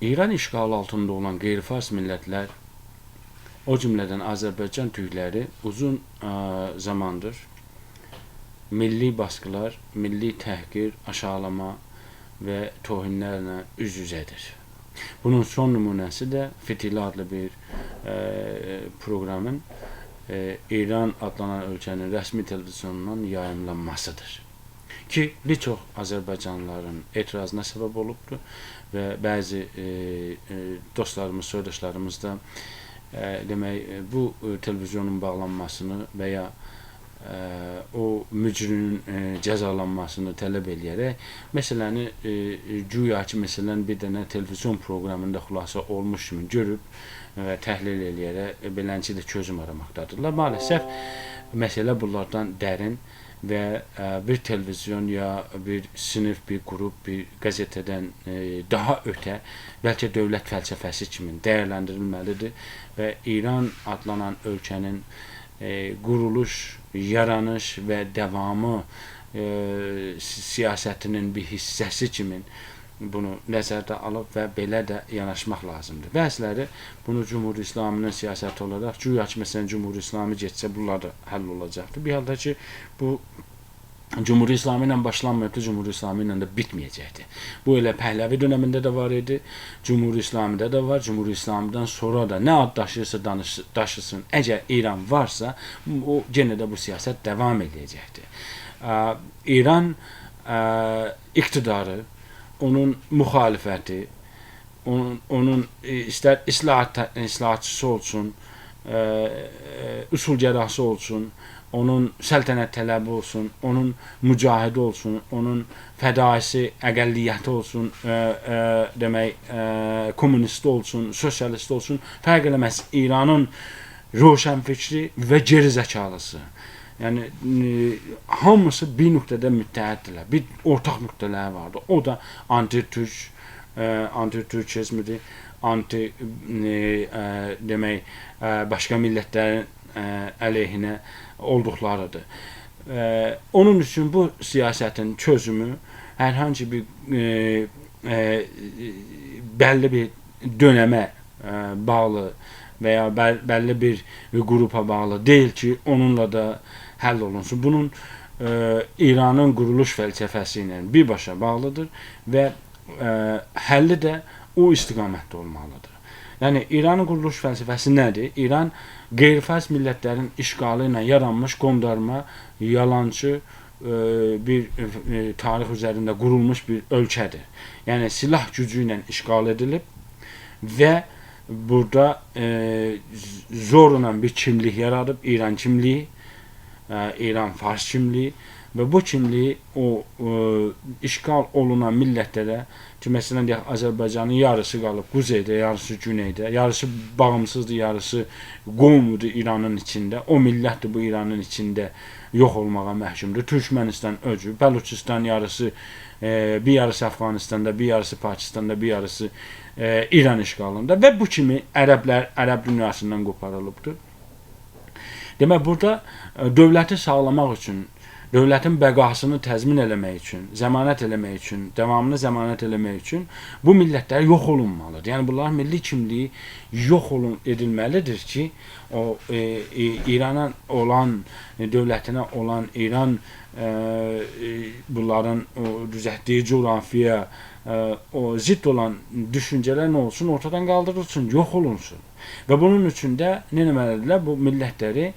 İran işğalı altında olan qeyri-fars millətlər, o cümlədən Azərbaycan türkləri uzun ə, zamandır milli baskılar, milli təhqir, aşağılama və tohinlərlə üz-üzədir. Bunun son nümunəsi də Fitili adlı bir ə, proqramın ə, İran adlanan ölkənin rəsmi televizyonundan yayımlanmasıdır. Ki bir çox Azərbaycanlıların etirazına səbəb olubdur və bəzi e, e, dostlarımız, soydaşlarımız da e, demək e, bu e, televizyonun bağlanmasını və ya e, o mücrinin e, cəzalanmasını tələb eləyərək məsələni e, güya ki məsələn bir dənə televizyon proqramında xülasə olmuş kimi görüb və təhlil eləyərək belənçi də çözüm aramaqdadırlar. Maalesef məsələ bunlardan dərin və ə, bir televizyon ya bir sinif, bir qrup, bir qəzetədən ə, daha ötə bəlkə dövlət fəlsəfəsi kimi dəyərləndirilməlidir və İran adlanan ölkənin ə, quruluş, yaranış və davamı si- siyasətinin bir hissəsi kimi bunu nəzərdə alıb və belə də yanaşmaq lazımdır. Bəziləri bunu Cumhur İslamının siyasəti olaraq güya ki məsələn Cumhur İslamı getsə bunlar da həll olacaqdır. Bir halda ki bu Cumhur İslamı ilə başlanmayıbdı, Cumhur İslamı ilə də bitməyəcəkdi. Bu elə Pəhləvi dövründə də var idi, Cumhur İslamıda da var, Cumhur İslamıdan sonra da nə ad daşıyırsa danış, daşısın. Əgər İran varsa, o yenə də bu siyasət davam edəcəkdir. Ə, İran ə, iqtidarı, onun muhalefeti, onun, onun e, ister islahat, islahatçısı olsun, e, e, usulgerası olsun, onun səltənət tələbi olsun, onun mücahidi olsun, onun fədaisi, əqəlliyyəti olsun, e, e, demək, e, komünist olsun, sosialist olsun, fərq eləməz. İranın roşənfikri və geri zəkalısı. Yəni e, hamısı bir nöqtədə müttəhiddirlər. Bir ortaq nöqtələri vardı. O da anti-türk, e, anti-türkizmdir, anti e, e, demək e, başqa millətlərin e, əleyhinə olduqlarıdır. E, onun üçün bu siyasətin çözümü hər hansı bir e, e, bəlli bir dönəmə e, bağlı və ya bir qrupa bağlı deyil ki, onunla da həll olunsun. Bunun e, İranın quruluş fəlsəfəsi ilə birbaşa bağlıdır və e, həlli də o istiqamətdə olmalıdır. Yəni İranın quruluş fəlsəfəsi nədir? İran qeyri-fars millətlərin işğalı ilə yaranmış qondarma, yalançı e, bir e, tarix üzərində qurulmuş bir ölkədir. Yəni silah gücü ilə işğal edilib və burada e, zorla bir kimlik yaradıb, İran kimliyi, e, İran Fars kimliyi və bu kimliyi o e, işğal olunan millətlərə ki, məsələn deyək Azərbaycanın yarısı qalıb quzeydə, yarısı güneydə, yarısı bağımsızdır, yarısı qovmudur İranın içində. O millətdir bu İranın içində yox olmağa məhkumdur. Türkmənistan öcü, Bəluçistan yarısı e, bir yarısı Afqanistanda, bir yarısı Pakistanda, bir yarısı e, İran işğalında və bu kimi ərəblər ərəb dünyasından qoparılıbdır. Demək burada e, dövləti sağlamaq üçün, dövlətin bəqasını təzmin eləmək üçün, zəmanət eləmək üçün, davamını zəmanət eləmək üçün bu millətlər yox olunmalıdır. Yəni bunların milli kimliyi yox olun edilməlidir ki, o e, e, İrana olan dövlətinə olan İran e, e, bunların o düzəltdiyi coğrafiya e, o zidd olan düşüncələr nə olsun, ortadan qaldırılsın, yox olunsun. Və bunun üçün də nə etməlidirlər? Bu millətləri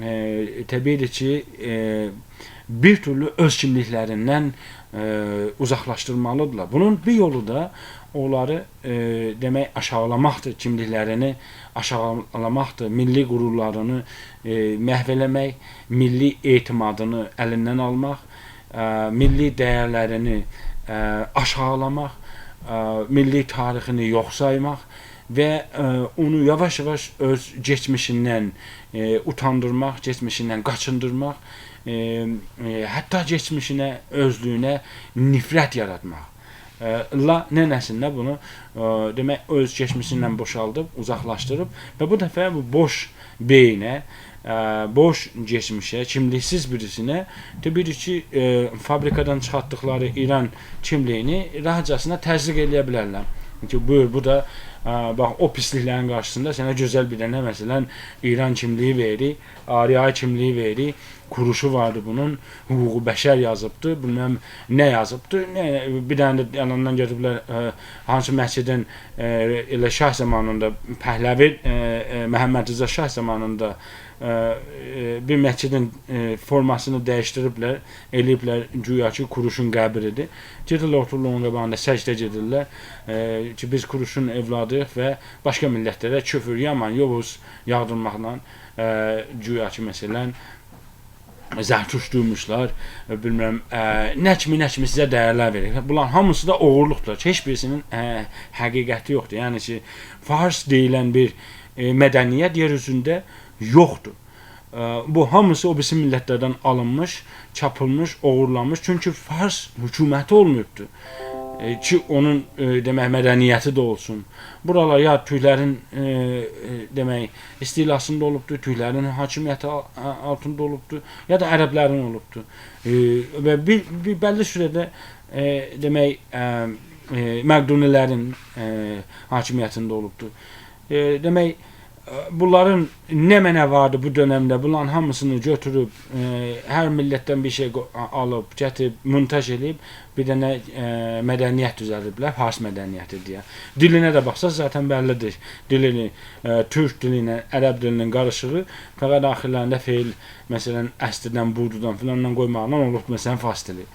e, təbii ki, e, bir türlü öz kimliklərindən e, uzaqlaşdırmalıdırlar. Bunun bir yolu da onları e, demək aşağılamaqdır, kimliklərini aşağılamaqdır, milli qürurlarını e, məhv eləmək, milli etimadını əlindən almaq, e, milli dəyərlərini e, aşağılamaq, e, milli tarixini yox saymaq və e, onu yavaş-yavaş öz keçmişindən e, utandırmaq, keçmişindən qaçındırmaq, e, e, hətta keçmişinə, özlüyünə nifrət yaratmaq. E, la nənəsində bunu e, demək öz keçmişindən boşaldıb, uzaqlaşdırıb və bu dəfə bu boş beyinə e, boş geçmişə, kimliksiz birisinə təbii ki, e, fabrikadan çıxartdıqları İran kimliyini rahatcasına təsdiq edə bilərlər. Buyur bu da ə, bax o pisliklərin qarşısında sənə gözəl bir dənə məsələn İran kimliyi verir, Ariya kimliyi verir. Kuruşu vardı bunun. Hüququ bəşər yazıbdı. Bilməm nə yazıbdı. Nə, bir dənə də yanından gediblər ə, hansı məscidin ə, elə Şah zamanında Pəhləvi ə, ə, Məhəmməd Şah zamanında ə, bir məscidin ə, formasını dəyişdiriblər, eləyiblər güya ki, Kuruşun qəbridir. Gedirlər otururlar onun qabağında səcdə gedirlər ə, ki, biz Kuruşun evladıyıq və başqa millətlərə küfür, yaman, yovuz yağdırmaqla ə, güya ki, məsələn zərtuş duymuşlar, e, bilmirəm, ə, nə kimi nə kimi sizə dəyərlər verir. Bunların hamısı da oğurluqdur. Heç birisinin ə, həqiqəti yoxdur. Yəni ki, fars deyilən bir e, mədəniyyət yer üzündə yoxdur. Ə, bu hamısı o birisi millətlərdən alınmış, çapılmış, oğurlanmış. Çünki fars hökuməti olmayıbdı. E, ki onun e, demək mədəniyyəti də olsun. Buralar ya türklərin e, e, demək istilasında olubdu, türklərin hakimiyyəti altında olubdu, ya da ərəblərin olubdu. E, və bir, bir bəlli sürədə e, demək e, e, Məqdunilərin e, hakimiyyətində olubdu. Demək bunların nə mənə vardı bu dövrdə bunların hamısını götürüb e, hər millətdən bir şey alıb, gətirib, montaj edib bir dənə e, mədəniyyət düzəldiblər, fars mədəniyyəti deyə. Dilinə də baxsaz zaten bəllidir. Dilini e, türk dili ilə ərəb dilinin qarışığı fəqət axirlərində feil məsələn əslidən, bududan filandan qoymaqla olub məsələn fars dili.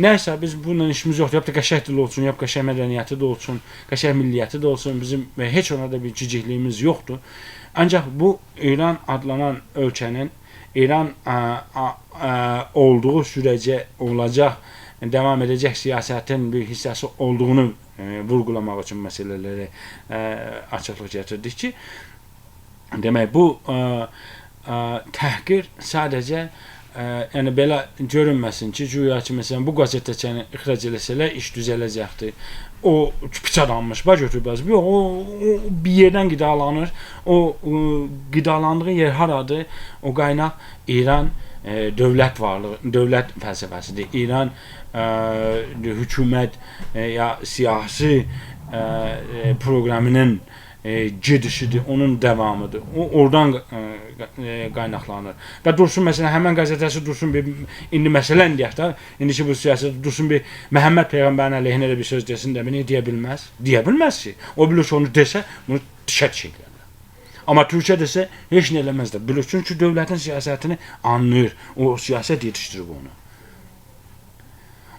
Nəysə biz bununla işimiz yoxdur. Yap da qəşəng dil olsun, yap qəşəng mədəniyyəti də olsun, qəşəng milliyyəti də olsun. Bizim və heç ona da bir cicikliyimiz yoxdur. Ancaq bu İran adlanan ölkənin İran olduğu sürəcə olacaq, devam edəcək siyasətin bir hissəsi olduğunu ə, vurğulamaq üçün məsələləri ə, açıqlıq gətirdik ki, demək bu ə, ə, təhqir sadəcə ə, yəni belə görünməsin ki, güya ki məsələn bu qəzetəçəni ixrac eləsələr iş düzələcəkdir. O piç adammış, baş götürüb Yox, o, o bir yerdən qidalanır. O, o qidalandığı yer haradır? O qaynaq İran e, dövlət varlığı, dövlət fəlsəfəsidir. İran e, hökumət e, ya siyasi e, e, proqramının e, gedişidir, onun davamıdır. O oradan e, e, qaynaqlanır. Və Dursun məsələn həmin qəzetəsi Dursun bir indi məsələn deyək də, indiki bu siyasət Dursun bir Məhəmməd peyğəmbərin əleyhinə də bir söz desin də beni deyə bilməz. Deyə bilməz ki. O bilir onu desə, bunu dişə çəkirlər. Amma Türkiyə desə heç nə eləməz də. Bilir çünki dövlətin siyasətini anlayır. O siyasət yetişdirib onu.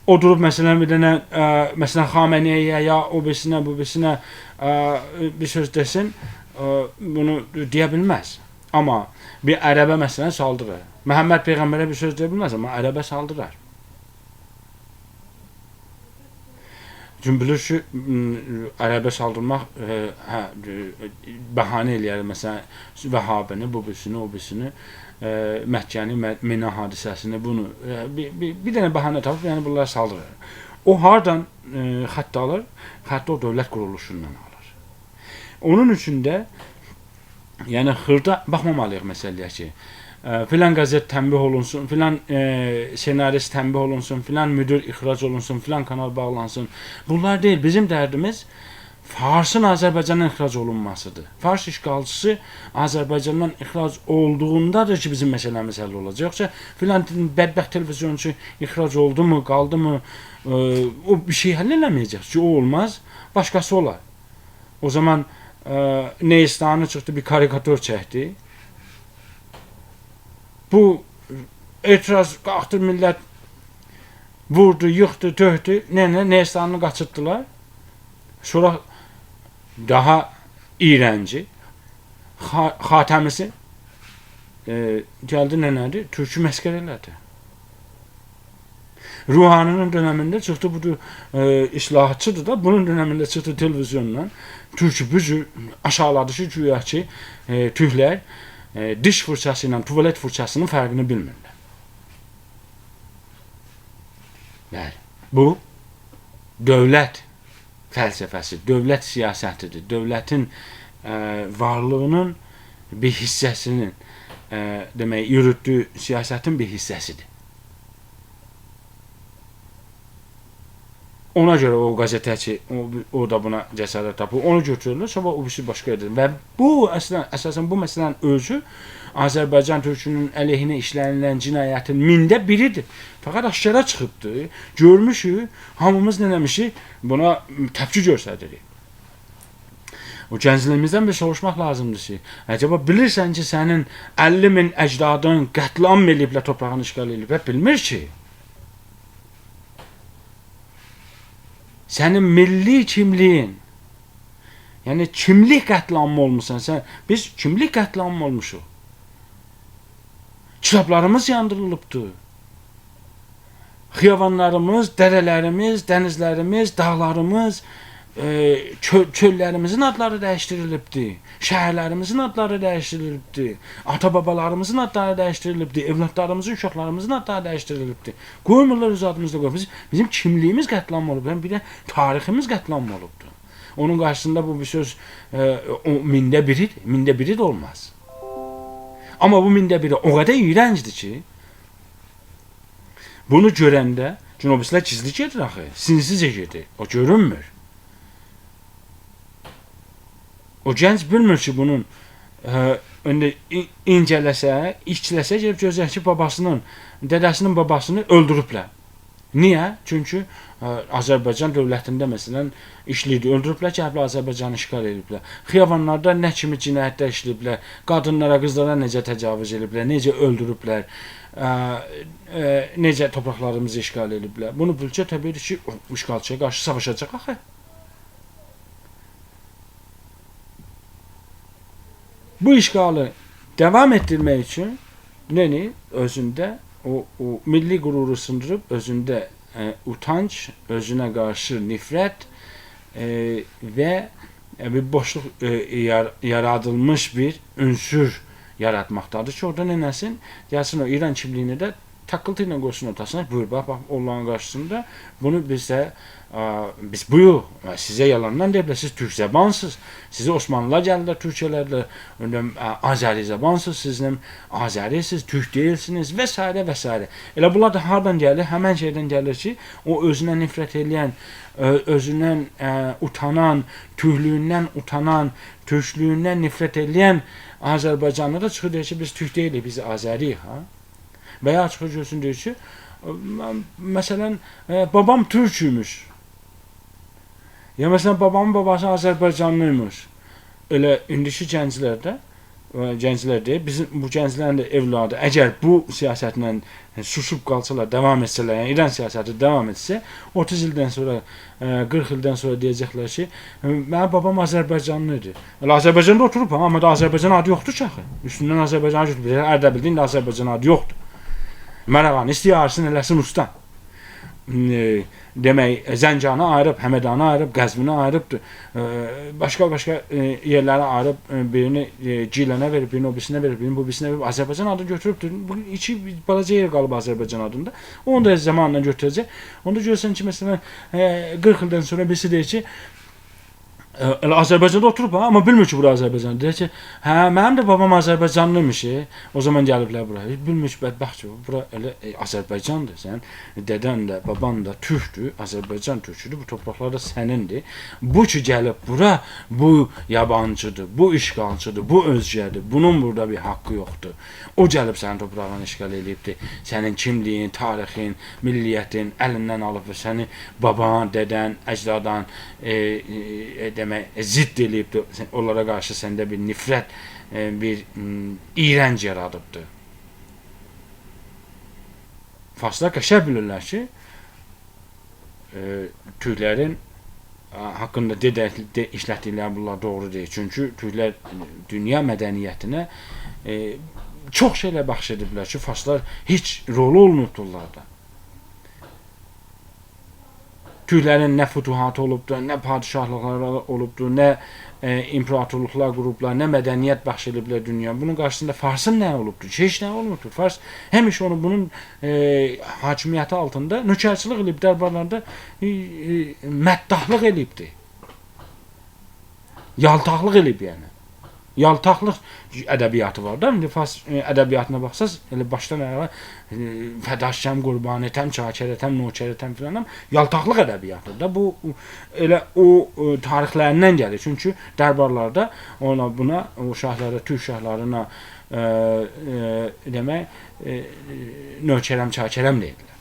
O durub məsələn bir dənə ə, məsələn Xameneiyə ya o birisinə bu birisinə ə, bir söz desin, bunu deyə bilməz. Amma bir ərəbə məsələn saldırır. Məhəmməd peyğəmbərə bir söz deyə bilməz, amma ərəbə saldırar. Bilir ki, ərəbə saldırmaq ə, hə, ə, bəhanə eləyər məsələn Vəhabini, bu birisini, o birisini, Məkkəni, Mə- Mina hadisəsini bunu bir, bir, bir dənə bəhanə tapıb yəni bunları saldırır. O hardan ə, xətt alır? Xətti o dövlət quruluşundan alır. Onun üçün də yəni xırda baxmamalıyıq məsələyə ki, ə, filan qəzet tənbih olunsun, filan e, senarist tənbih olunsun, filan müdir ixrac olunsun, filan kanal bağlansın. Bunlar deyil. Bizim dərdimiz Farsın Azərbaycandan ixrac olunmasıdır. Fars işğalçısı Azərbaycandan ixrac olduğundadır ki, bizim məsələmiz həll olacaq. Yoxsa filan bədbəxt televizyonçu ixrac oldu mu, qaldı mı, e, o bir şey həll eləməyəcək. Ki, o olmaz, başqası olar. O zaman e, Neistanı çıxdı bir karikatür çəkdi. Bu etiraz qalxdı millət vurdu, yıxdı, töhdü. Nə nə Neistanını qaçırtdılar. Sonra daha iğrənci xa xatəmisi e, gəldi nənədir? Türkü məskər elədi. Ruhaninin döneminde çıktı bu e, da bunun döneminde çıktı televizyondan Türkü bücü aşağıladı ki güya ki e, Türkler e, diş fırçası ile tuvalet fırçasının farkını bilmirlər. Bəli. Bu dövlət fəlsəfəsi, dövlət siyasətidir. Dövlətin ə, varlığının bir hissəsinin ə, demək yürütdüyü siyasətin bir hissəsidir. Ona görə o qəzetəçi o, o da buna cəsarət tapır. Onu götürürlər, sonra o birisi başqa edir. Və bu əslən əsasən bu məsələnin özü Azərbaycan türkünün əleyhinə işlənilən cinayətin mində biridir. Fəqət aşkara çıxıbdı. Görmüşük, hamımız nələmişik, buna təpki göstəririk. O gəncliyimizdən bir soruşmaq lazımdır ki, əcəba bilirsən ki, sənin 50 min əcdadın qətlam eləyiblər, torpağını işğal eləyiblər, bilmir ki. Sənin milli kimliyin, yəni kimlik qətlamı olmusan sən. Biz kimlik qətlamı olmuşuq. Kitablarımız yandırılıbdı. Xiyavanlarımız, dərələrimiz, dənizlərimiz, dağlarımız, e, çöl, çöllərimizin adları dəyişdirilibdi. Şəhərlərimizin adları dəyişdirilibdi. Ata-babalarımızın adları dəyişdirilibdi. Evladlarımızın, uşaqlarımızın adları dəyişdirilibdi. Qoymurlar öz adımızda qoyur. Biz, bizim kimliyimiz qətlam olub. Yəni bir də tariximiz qətlam olubdu. Onun qarşısında bu bir söz e, o, mində biridir. Mində biri də olmaz. Amma bu mində biri o qədər iyrəncdir ki, bunu görəndə Cünobistlər gizli gedir axı. Sinsizcə gedir. O görünmür. O gənc bilmir ki, bunun ə, i- incələsə, işləsə gəlib gözlər ki, babasının, dədəsinin babasını öldürüblər. Niyə? Çünki ə, Azərbaycan dövlətində məsələn işləyir, öldürüblər, gəliblər Azərbaycanı işğal ediblər. Xiyavanlarda nə kimi cinayətlər işləyiblər, qadınlara, qızlara necə təcavüz ediblər, necə öldürüblər, ə, ə, necə torpaqlarımızı işğal ediblər. Bunu bilcə təbii ki, işğalçıya qarşı savaşacaq axı. Bu işğalı devam etdirmək üçün nəni özündə o, o milli qüruru sındırıb özündə e, utanç, özünə qarşı nifrət e, və e, bir boşluq e, yar, yaradılmış bir ünsür yaratmaqdadır ki, orada nənəsin, gəlsin o İran kimliyini də takkıltı ilə qoysun ortasına, buyur, bax, bax, onların qarşısında bunu bizə biz buyu size yalandan deyiblər siz türk zəbansız. Sizi Osmanlılar gəlirlər Türkçələrlə öndəm Azəri zəbansız, sizin Azərisiz, türk deyilsiniz və s. və s. Elə bunlar da hardan gəlir? Həmən şeydən gəlir ki, o özünə nifrət edən, ö- özündən ə, utanan, türklüyündən utanan, türklüyündən nifrət edən Azərbaycanlı da çıxır deyir ki, biz türk deyilik, biz Azəriyik, ha? Və ya çıxır görsün deyir ki, "Mən- məsələn, babam türküymüş. Ya məsələn babamın babası Azərbaycanlıymış. Elə indiki gənclərdə gənclər deyir, bizim bu gənclərin də evladı əgər bu siyasətlə ə, susub qalsalar, davam etsələr, yəni İran siyasəti davam etsə, 30 ildən sonra, ə, 40 ildən sonra deyəcəklər ki, mənim babam Azərbaycanlı idi. Elə Azərbaycanda oturub, da Azərbaycan adı yoxdur ki axı. Üstündən Azərbaycan götürüb, Ərdəbildə indi Azərbaycan adı yoxdur. Mərəvan istiyarısın eləsin usta. E, demək Zəncanı ayırıb, Həmədanı ayırıb, Qəzvini ayırıb, e, başqa-başqa e, yerlərə ayırıb, e, birini Gilənə verib, birini o birisinə verib, birini bu birisinə verib, Azərbaycan adı götürübdür. Bu iki balaca yer qalıb Azərbaycan adında. Onu da zamanla götürəcək. Onda görsən ki, məsələn, e, 40 ildən sonra birisi deyir ki, e, Azərbaycanda oturub ha, amma bilmir ki, bura Azərbaycan. Deyir ki, hə, mənim də babam Azərbaycanlıymış. e. O zaman gəliblər bura. Bilmir ki, bədbəxt ki, bura elə e, Azərbaycandır. Sən dədən də, baban da türkdür, Azərbaycan türküdür. Bu torpaqlar da sənindir. Bu ki gəlib bura, bu yabancıdır, bu işğalçıdır, bu özgədir. Bunun burada bir haqqı yoxdur. O gəlib sənin torpağını işğal edibdir. Sənin kimliyin, tarixin, milliyyətin əlindən alıb və səni baban, dədən, əcdadan e, e, demək zidd eləyibdir. Sən- Onlara qarşı səndə bir nifrət, e, bir m, iyrənc yaradıbdır. Farslar qəşəng bilirlər ki, e, türklərin haqqında dedək, de, bunlar doğru deyil. Çünki türklər dünya mədəniyyətinə e, çox şeylə ki, farslar heç rolu olmurdular. Türklərin nə fütuhatı olubdur, nə padişahlıqları olubdur, nə e, imperatorluqlar qurublar, nə mədəniyyət bəxş ediblər dünya. Bunun qarşısında Farsın nə olubdur? ki, Heç nə olmubdur. Fars həmişə onu bunun e, hakimiyyəti altında nökərçilik edib dərbarlarda e, e, məddahlıq edibdi. Yaltaqlıq edib yəni. Yaltaqlıq ədəbiyyatı var da. İndi fars e, ədəbiyyatına baxsaz, elə başdan ayağa e, fədaşəm, qurban etəm, çakər etəm, nökər etəm filanam. Yaltaqlıq ədəbiyyatıdır da. Bu elə o e, tarixlərindən gəlir. Çünki dərbarlarda ona buna o şahlara, türk şahlarına e, e, demək nökərəm, çakərəm deyirlər.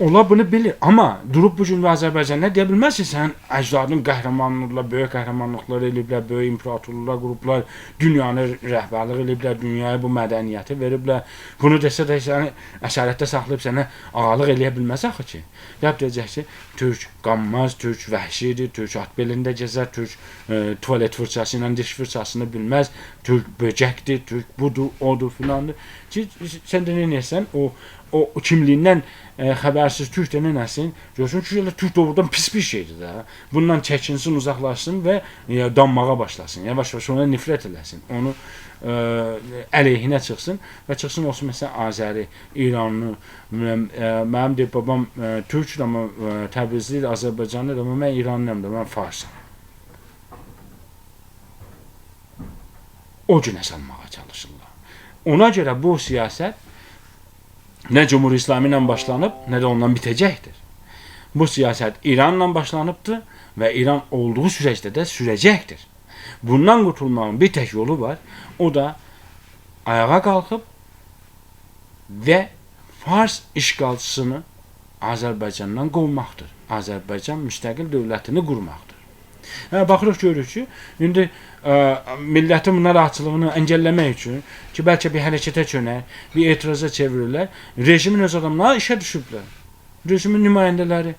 Ola bunu bilir ama durup bu gün Azərbaycanda deyə bilməz ki, sən əcdadın qəhrəmanlıqla, böyük qəhrəmanlıqlar eliblər, böyük imperatorluqlar eliblər, dünyaya bu mədəniyyəti veriblər. Bunu desə də səni əsarətdə saxlayıb sənə ağalıq eləyə bilməz axı ki. Deyib deyəcək ki, türk qanmaz, türk vəhşidir, türk at belində gəzər, türk e, tualet fırçası ilə diş fırçasını bilməz, türk böcəkdir, türk budur, odur filandır. Ki sən də nə edirsən? O o kimliğinden e, habersiz Türk de ne nesin? Diyorsun ki Türk doğrudan pis bir şeydi de. Bundan çekinsin, uzaklaşsın ve e, danmağa başlasın. Yavaş yavaş ona nifrət eləsin. Onu e, əleyhinə çıxsın və çıxsın olsun məsələn Azəri, İranlı, mənim, deyib babam e, Türkdür amma Təbrizlidir, Azərbaycanlıdır amma mən İranlıyam da, mən Farsam. O günə salmağa çalışırlar. Ona görə bu siyasət ne Cumhur İslami ile başlanıp ne de ondan bitecektir. Bu siyaset İran'la başlanıptı ve İran olduğu süreçte de sürecektir. Bundan kurtulmanın bir tek yolu var. O da ayağa kalkıp ve Fars işgalçısını Azərbaycandan qovmaqdır. Azərbaycan müstəqil dövlətini qurmaqdır. Hə, baxırıq görürük ki, indi ə, millətin bunlar açılığını əngəlləmək üçün ki, bəlkə bir hərəkətə çönər, bir etiraza çevirirlər, rejimin öz adamları işə düşüblər. Rejimin nümayəndələri,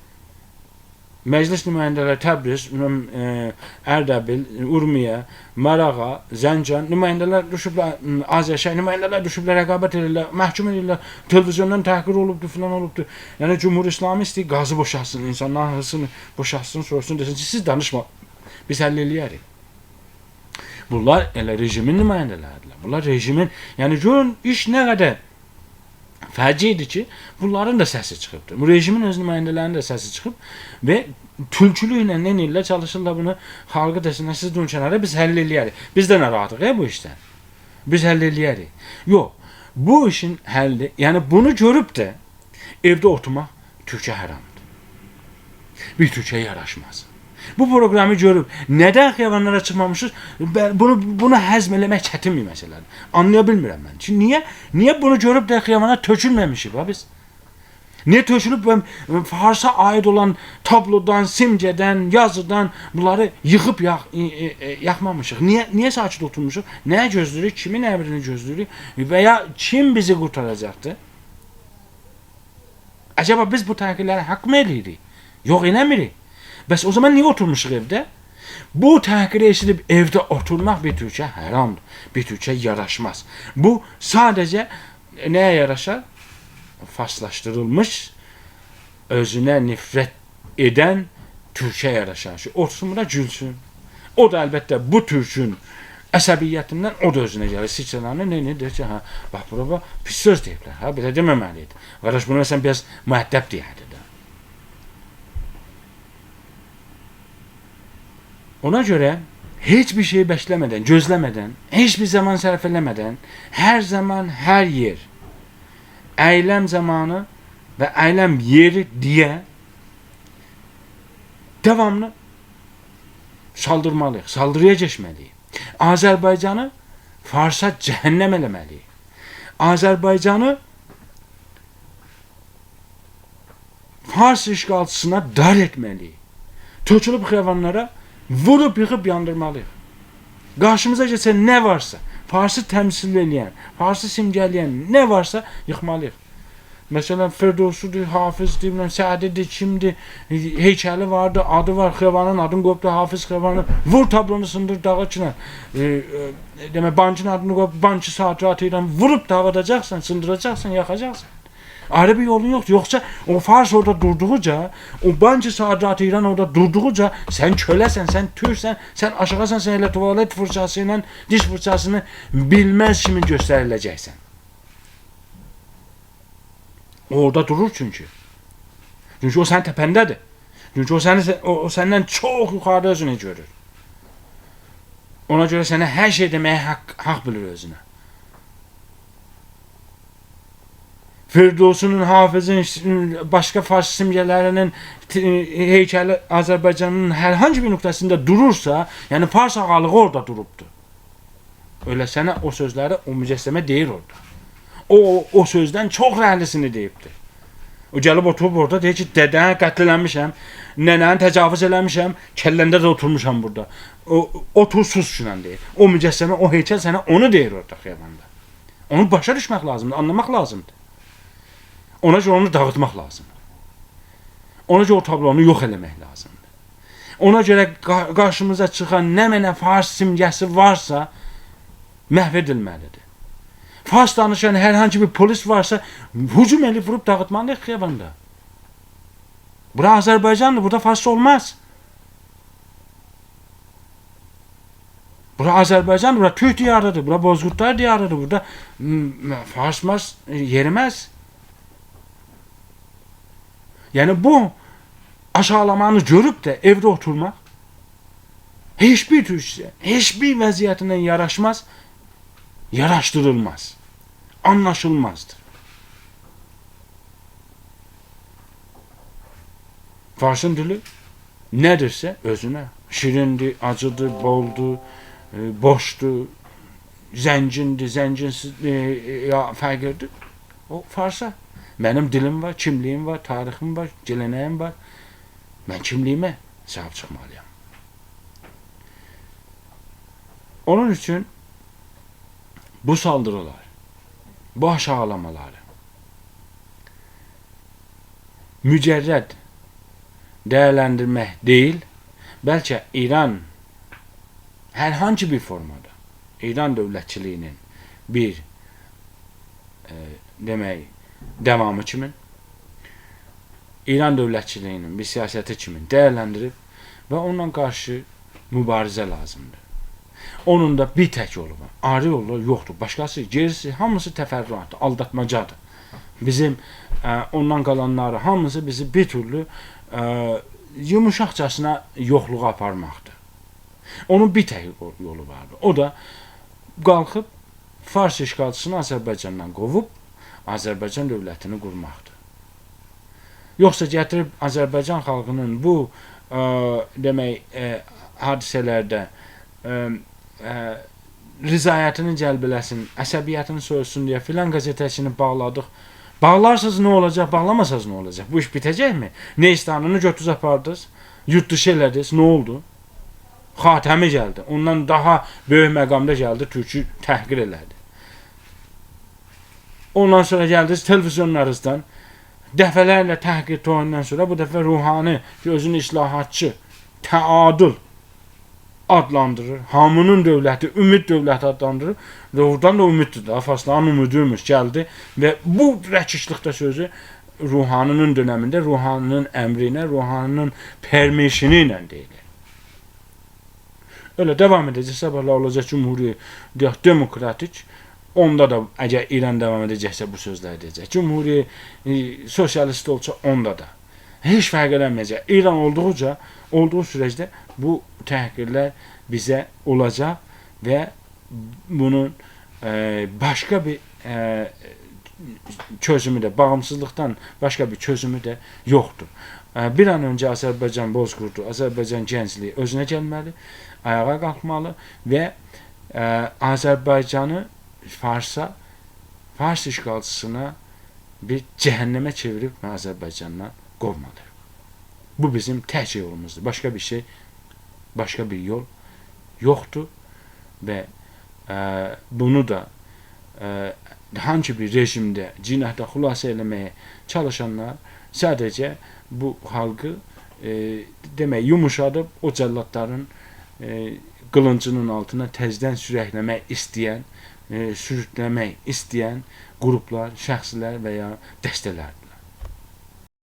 məclis nümayəndələri Təbriz, e, Ərdəbil, Urmiyə, Marağa, Zəncan nümayəndələr düşüblər, m, Azərşəhər nümayəndələr düşüblər, rəqabət edirlər, məhkum edirlər, televizyondan təhqir olubdu, filan olubdu. Yəni Cumhur İslami istəyir qazı boşalsın, insanların hırsını boşalsın, sorsun, desin ki, siz danışma, biz həll eləyərik. Bunlar elə rejimin nümayəndələridirlər. Bunlar rejimin, yəni görün iş nə qədər fərci idi ki, bunların da səsi çıxıbdı. Bu rejimin öz nümayəndələrinin də səsi çıxıb və tülkülüklə, nə ilə çalışırlar bunu xalqı desinlər, siz dön kənara biz həll eləyərik. Biz də narahatıq ya bu işdən. Biz həll eləyərik. Yox, bu işin həlli, yəni bunu görüb də evdə oturmaq Türkiyə haramdır. Bir Türkiyə yaraşmaz. Bu proqramı görüb nədən xəyanlara çıxmamışıq? Bunu bunu həzm eləmək çətin bir məsələdir. Anlaya bilmirəm mən. Çünki niyə niyə bunu görüb də xəyana tökülməmişik ha biz? Niyə tökülüb Farsa aid olan tablodan, simgədən, yazıdan bunları yıxıb yax, yaxmamışıq? Niyə niyə sakit oturmuşuq? Nəyə gözləyirik? Kimin əmrini gözləyirik? Və ya kim bizi qurtaracaqdı? Acaba biz bu təhqirlərə haqq mı eləyirik? Yox, eləmirik. Bəs o zaman niyə oturmuşuq evdə? Bu təhqiri eşidib evdə oturmaq bir türkə haramdır. Bir türkə yaraşmaz. Bu sadəcə nəyə yaraşar? Faslaşdırılmış, özünə nifrət edən türkə yaraşar. Şu otursun buna gülsün. O da əlbəttə bu türkün əsəbiyyətindən o da özünə gəlir. Siçananı nə nə deyir ki, hə, bax bura bax, pis söz deyiblər. Hə, belə deməməlidir. Qardaş bunu sən biraz müəddəb deyərdi də. Ona göre hiçbir şey beklemeden, gözlemeden, hiçbir zaman sərf hər zaman, hər yer, əyləm zamanı və əyləm yeri deyə devamlı saldırmalıyıq, saldırıya geçməliyik. Azərbaycanı Farsa cəhənnəm eləməliyik. Azərbaycanı Fars işgalçısına dar etməliyik. Tökülüb xəvanlara vurup yıkıp yandırmalıyıq. Qarşımıza keçən nə varsa, Farsı təmsil edən, Farsı simgələyən nə varsa yıxmalıyıq. Məsələn, Firdovsudur, Hafizdir, bilmem, Sədidir, kimdir, heykəli vardı, adı var, Xevanın adını qoyubdu, Hafiz Xevanı, vur tablonu sındır dağa içinə, e, e, demək, bancın adını qoyub, bancı saatratı ilə vurup davadacaqsan, sındıracaqsan, yaxacaqsan. Ayrı bir yolun yoktu. Yoksa o Fars orada durduğuca, o Bancı Sadat İran orada durduğuca sen kölesen, sen türsen, sen aşağısan sen hele tuvalet fırçasıyla diş fırçasını bilmez kimin gösterileceksen. Orada durur çünkü. Çünkü o sen tependedir. Çünkü o, seni, o, o senden çok yukarıda özünü görür. Ona görə sənə hər şey deməyə haqq, haqq bilir özünə. Firdevsunun, Hafizin, başqa fars simgelərinin t- heykəli Azərbaycanın hər hansı bir nöqtəsində durursa, yəni fars ağalığı orada durubdur. Öyle sənə o sözləri o mücəssəmə deyir orada. O, o, sözdən çox rəhlisini deyibdir. O gəlib oturub orada deyir ki, dədəni qətl eləmişəm, nənəni təcavüz eləmişəm, kəlləndə də oturmuşam burada. O, otur sus şundan deyir. O mücəssəmə, o heykəl sənə onu deyir orada xiyabanda. Onu başa düşmək lazımdır, anlamaq lazımdır. Ona görə onu dağıtmaq lazımdır. Ona görə o tablonu yox eləmək lazımdır. Ona görə qa- qarşımıza çıxan nə mənə fars simgəsi varsa məhv edilməlidir. Fars danışan hər hansı bir polis varsa hücum edib vurub dağıtmalıyıq xiyabanda. Bura Azərbaycandır, burada fars olmaz. Bura Azərbaycandır, bura Türk diyarıdır, bura Bozkurtlar diyarıdır, burada fars Yəni bu aşağılamanı görüb də evdə oturmaq heç bir türkçə, heç bir vəziyyətindən yaraşmaz, yaraşdırılmaz, anlaşılmazdır. Farsın dili nədirsə özünə şirindir, acıdır, boldur, e, boşdur, zəngindir, zənginsiz e, e, ya fərqlidir. O Farsa. Mənim dilim var, kimliyim var, tarixim var, geleneğim var. Mən kimliyimə sahib çıxmalıyam. Onun üçün bu saldırılar, bu aşağılamaları mücərrəd dəyərləndirmək deyil, bəlkə İran hər hansı bir formada İran dövlətçiliyinin bir e, demək davamı kimi İran dövlətçiliyinin bir siyasəti kimi dəyərləndirib və onunla qarşı mübarizə lazımdır. Onun da bir tək yolu var. Ayrı yollar yoxdur. Başqası, gerisi hamısı təfərrüatdır, aldatmacadır. Bizim ə, ondan qalanları hamısı bizi bir türlü ə, yumuşaqcasına yoxluğa aparmaqdır. Onun bir tək yolu vardı. O da qalxıb Fars işğalçısını Azərbaycandan qovub Azərbaycan dövlətini qurmaqdır. Yoxsa gətirib Azərbaycan xalqının bu ə, demək ə, hadisələrdə ə, ə, rizayətini cəlb eləsin, əsəbiyyətini soysun deyə filan qəzetəsini bağladıq. Bağlarsınız nə olacaq, bağlamasanız nə olacaq? Bu iş bitəcəkmi? Neystanını götüz apardınız, yurt dışı elədiniz, nə oldu? Xatəmi gəldi. Ondan daha böyük məqamda gəldi, türkü təhqir elədi. Ondan sonra gəldiniz televizyonlarınızdan dəfələrlə təhqir toyundan sonra bu dəfə ruhani özünü islahatçı, təadül adlandırır. Hamının dövləti, ümid dövləti adlandırır. Və oradan da ümiddir də. Farsların ümidiymiş gəldi və bu rəkişlikdə sözü ruhanının dönəmində ruhanının əmri ilə, ruhanının permisiyoni ilə deyilir. Öyle devam edecek. Sabahlar olacak cumhuri, deyək, demokratik. Onda da əgər İran devam edəcəksə bu sözlər deyəcək. Cumhuri, e, sosialist olsa onda da. Heç fərq eləməyəcək. İran olduqca, olduğu sürəcdə bu təhqirlər bizə olacaq və bunun e, başqa bir e, çözümü də, bağımsızlıqdan başqa bir çözümü də yoxdur. E, bir an öncə Azərbaycan bozqurdu, Azərbaycan gəncliyi özünə gəlməli, ayağa qalxmalı və e, Azərbaycanı Farsa, Fars işğalçısına bir cəhənnəmə çevirib Azərbaycandan qovmalı. Bu bizim tək yolumuzdur. Başqa bir şey, başqa bir yol yoxdur və e, bunu da e, hansı bir rejimdə cinahda xülasə eləməyə çalışanlar sadəcə bu xalqı e, demək yumuşadıb o cəlladların e, qılıncının altına təzdən sürəkləmək istəyən, e, sürükləmək istəyən qruplar, şəxslər və ya.